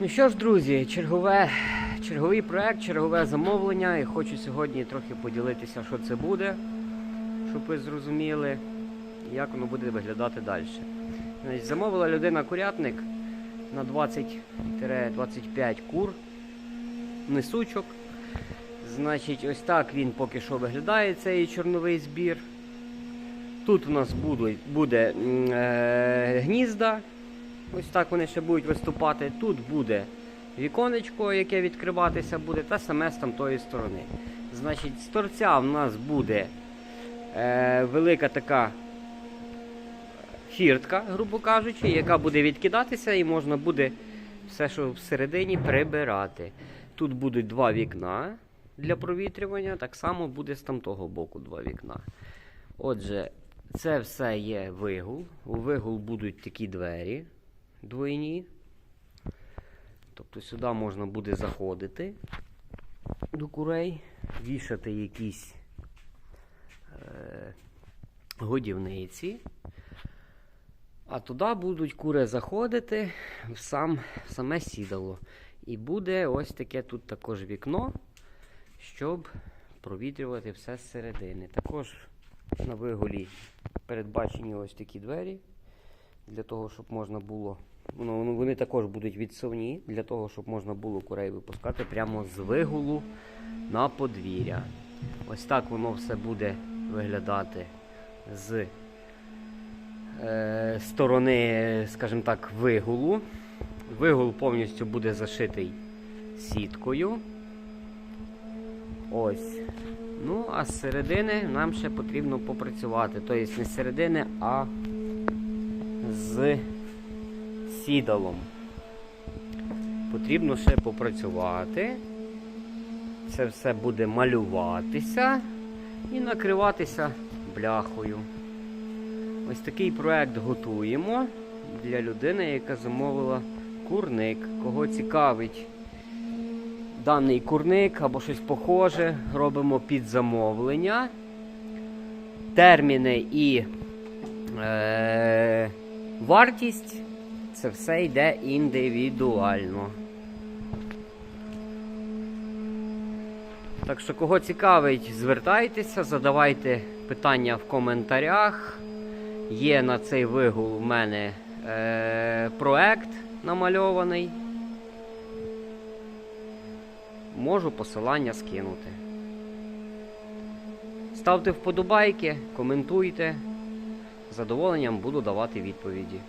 Ну що ж, друзі, чергове, черговий проект, чергове замовлення. І хочу сьогодні трохи поділитися, що це буде, щоб ви зрозуміли, як воно буде виглядати далі. Замовила людина курятник на 20-25 кур, несучок. Значить, ось так він поки що виглядає, цей чорновий збір. Тут у нас будуть, буде е, гнізда. Ось так вони ще будуть виступати. Тут буде віконечко, яке відкриватися буде, та саме з тамтої сторони. Значить, з торця в нас буде е, велика така фіртка, грубо кажучи, яка буде відкидатися і можна буде все, що всередині, прибирати. Тут будуть два вікна для провітрювання, так само буде з тамтого боку два вікна. Отже, це все є вигул. У вигул будуть такі двері двойні. Тобто сюди можна буде заходити до курей, вішати якісь е, годівниці. А туди будуть кури заходити в, сам, в саме сідало. І буде ось таке тут також вікно, щоб провітрювати все зсередини. Також на вигулі передбачені ось такі двері, для того, щоб можна було. Ну, вони- вони також будуть відсувні, для того, щоб можна було курей випускати прямо з вигулу на подвір'я. Ось так воно все буде виглядати з е, сторони, скажімо так, вигулу. Вигул повністю буде зашитий сіткою. Ось. Ну, а з середини нам ще потрібно попрацювати. Тобто не з середини, а з сідалом. Потрібно ще попрацювати. Це все буде малюватися і накриватися бляхою. Ось такий проект готуємо для людини, яка замовила курник. Кого цікавить даний курник або щось похоже, робимо під замовлення. Терміни і е, вартість це все йде індивідуально. Так що, кого цікавить, звертайтеся, задавайте питання в коментарях. Є на цей вигул у мене е, проект намальований. Можу посилання скинути. Ставте вподобайки, коментуйте. З задоволенням буду давати відповіді.